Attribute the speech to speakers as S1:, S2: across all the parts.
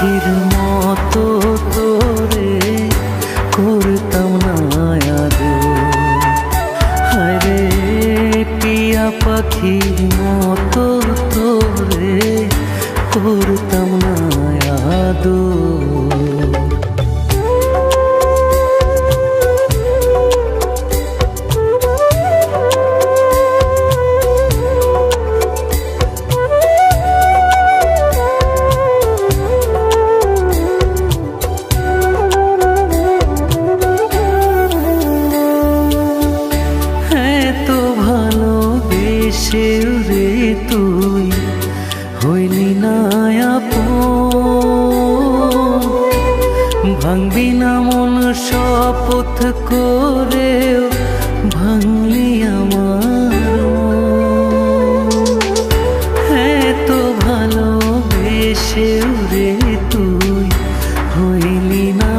S1: পাখির মতো তোরে করতাম না হরে টিয়া পাখির মতো তোরে করতাম না আদর। ভালোবেসে রে তুই, হইলি না ভাঙবি না মন শপথ করেও, ভাঙলি আমার। এত ভালোবেসে রে তুই, হইলি না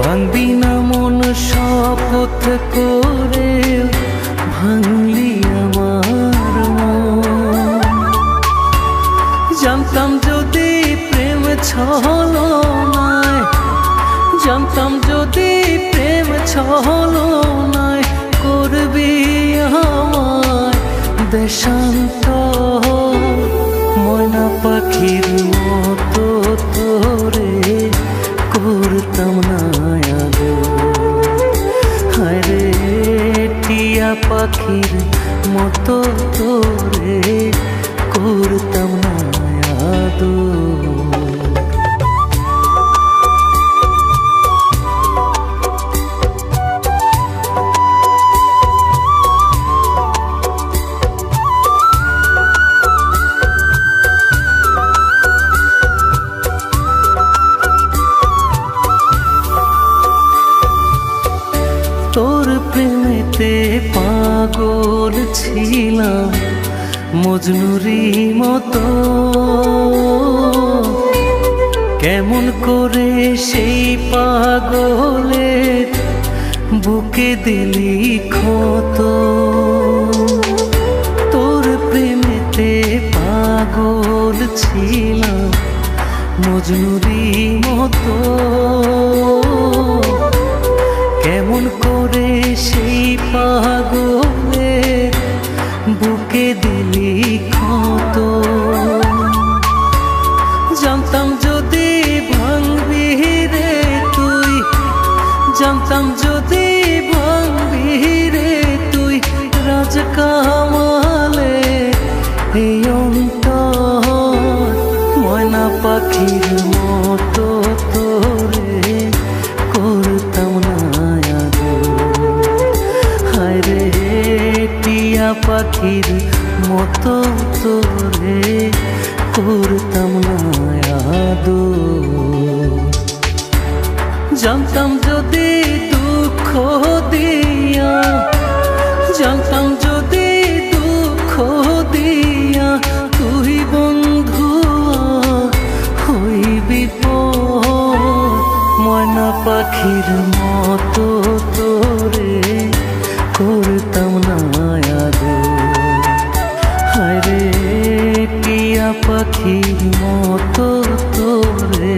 S1: ভাঙবি না মন শপথ করে জানতাম যদি প্রেম ছলো নাই জানতাম যদি প্রেম ছলো নাই করবি আমার দেশান্ত ময়না পাখির মতো তোরে করতাম না হায়রে টিয়া পাখির মতো তোরে করতাম না তোর প্রেমেতে পাগল ছিলাম। মজনুরি মতো। কেমন করে সেই পাগলের বুকে দিলি ক্ষত। তোর প্রেমেতে পাগল ছিলাম মজনুরি মতো। রে তুই ময়না পাখির মতো তোরে করতাম না হায়রে টিয়া পাখির মতো না জানতাম যদি দুঃখ দিয়া, জানতাম যদি দুঃখ দিয়া তুই বন্ধু হইবি ময়না পাখির মতো তোরে করতাম না আদর। হায়রে, টিয়া পাখির মতো তোরে